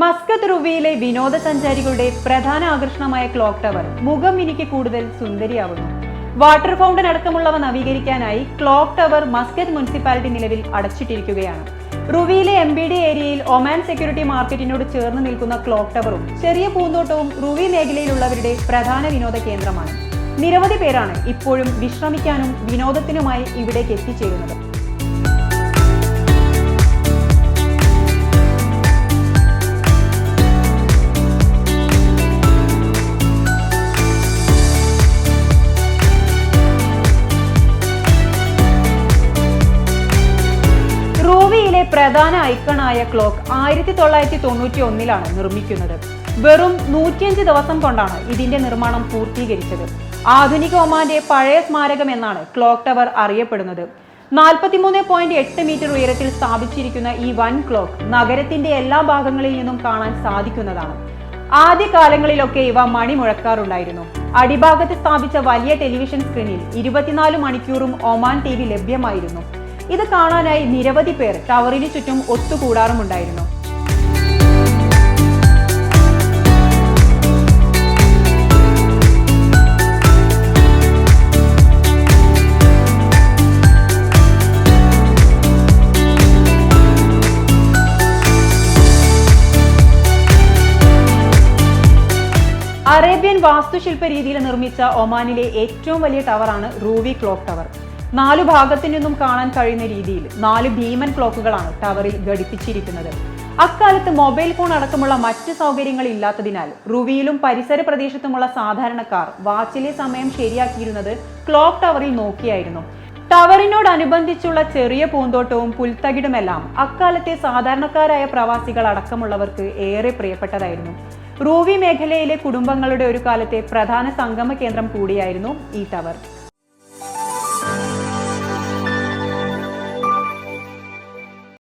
Muscat റുവിയിലെ വിനോദസഞ്ചാരികളുടെ പ്രധാന ആകർഷണമായ clock tower മുഖം മിനിക്ക് കൂടുതൽ സുന്ദരിയാവുന്നു. വാട്ടർ ഫൗണ്ടൻ അടക്കമുള്ളവ നവീകരിക്കാനായി ക്ലോക്ക് ടവർ മസ്കത്ത് മുനിസിപ്പാലിറ്റി നിലവിൽ അടച്ചിട്ടിരിക്കുകയാണ്. റുവിയിലെ എം ബി ഡി ഏരിയയിൽ ഒമാൻ സെക്യൂരിറ്റി മാർക്കറ്റിനോട് ചേർന്ന് നിൽക്കുന്ന ക്ലോക്ക് ടവറും ചെറിയ പൂന്തോട്ടവും റുവി മേഖലയിലുള്ളവരുടെ പ്രധാന വിനോദ കേന്ദ്രമാണ്. നിരവധി പേരാണ് ഇപ്പോഴും വിശ്രമിക്കാനും വിനോദത്തിനുമായി ഇവിടേക്ക് എത്തിച്ചേരുന്നത്. പ്രധാന ഐക്കണായ ക്ലോക്ക് ആയിരത്തി തൊള്ളായിരത്തി തൊണ്ണൂറ്റി ഒന്നിലാണ് നിർമ്മിക്കുന്നത്. വെറും നൂറ്റിയഞ്ച് ദിവസം കൊണ്ടാണ് ഇതിന്റെ നിർമ്മാണം പൂർത്തീകരിച്ചത്. ആധുനിക ഒമാന്റെ പഴയ സ്മാരകം എന്നാണ് ക്ലോക്ക് ടവർ അറിയപ്പെടുന്നത്. നാൽപ്പത്തിമൂന്ന് പോയിന്റ് എട്ട് മീറ്റർ ഉയരത്തിൽ സ്ഥാപിച്ചിരിക്കുന്ന ഈ വൻ ക്ലോക്ക് നഗരത്തിന്റെ എല്ലാ ഭാഗങ്ങളിൽ നിന്നും കാണാൻ സാധിക്കുന്നതാണ്. ആദ്യ കാലങ്ങളിലൊക്കെ ഇവ മണി മുഴക്കാറുണ്ടായിരുന്നു അടിഭാഗത്ത് സ്ഥാപിച്ച വലിയ ടെലിവിഷൻ സ്ക്രീനിൽ ഇരുപത്തിനാല് മണിക്കൂറും ഒമാൻ ടി ലഭ്യമായിരുന്നു. ഇത് കാണാനായി നിരവധി പേർ ടവറിന് ചുറ്റും ഒത്തുകൂടാറുമുണ്ടായിരുന്നു. അറേബ്യൻ വാസ്തുശില്പ രീതിയിൽ നിർമ്മിച്ച ഒമാനിലെ ഏറ്റവും വലിയ ടവറാണ് റൂവി ക്ലോക്ക് ടവർ. നാലു ഭാഗത്തു നിന്നും കാണാൻ കഴിയുന്ന രീതിയിൽ നാല് ഭീമൻ ക്ലോക്കുകളാണ് ടവറിൽ ഘടിപ്പിച്ചിരിക്കുന്നത്. അക്കാലത്ത് മൊബൈൽ ഫോൺ അടക്കമുള്ള മറ്റ് സൗകര്യങ്ങൾ ഇല്ലാത്തതിനാൽ റുവിയിലും പരിസര പ്രദേശത്തുമുള്ള സാധാരണക്കാർ വാച്ചിലെ സമയം ശരിയാക്കിയിരുന്നത് ക്ലോക്ക് ടവറിൽ നോക്കിയായിരുന്നു. ടവറിനോടനുബന്ധിച്ചുള്ള ചെറിയ പൂന്തോട്ടവും പുൽത്തകിടുമെല്ലാം അക്കാലത്തെ സാധാരണക്കാരായ പ്രവാസികൾ അടക്കമുള്ളവർക്ക് ഏറെ പ്രിയപ്പെട്ടതായിരുന്നു. റൂവി മേഖലയിലെ കുടുംബങ്ങളുടെ ഒരു കാലത്തെ പ്രധാന സംഗമ കേന്ദ്രം കൂടിയായിരുന്നു ഈ ടവർ.